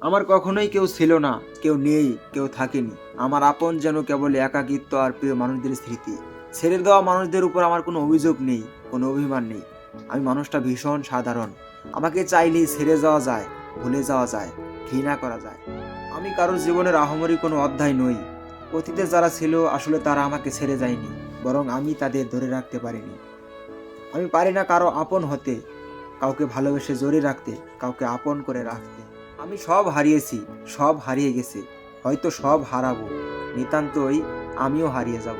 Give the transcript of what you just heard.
আমার কখনোই কেউ ছিল না, কেউ নেই, কেউ থাকেনি। আমার আপন যেন কেবল একাকিত্ব আর প্রিয় মানুষদের স্মৃতি। ছেড়ে দেওয়া মানুষদের উপর আমার কোনো অভিযোগ নেই, কোনো অভিমান নেই। আমি মানুষটা ভীষণ সাধারণ। আমাকে চাইলেই ছেড়ে যাওয়া যায়, ভুলে যাওয়া যায়, ঘৃণা করা যায়। আমি কারোর জীবনের আহমরি কোনো অধ্যায় নই। অতীতে যারা ছিল, আসলে তারা আমাকে ছেড়ে যায়নি, বরং আমি তাদের ধরে রাখতে পারিনি। আমি পারি না কারও আপন হতে, কাউকে ভালোবেসে জোরে রাখতে, কাউকে আপন করে রাখতে। আমি সব হারিয়েছি সব হারিয়ে গেছে। হয়তো সব হারাবো। নিতান্তই আমিও হারিয়ে যাব।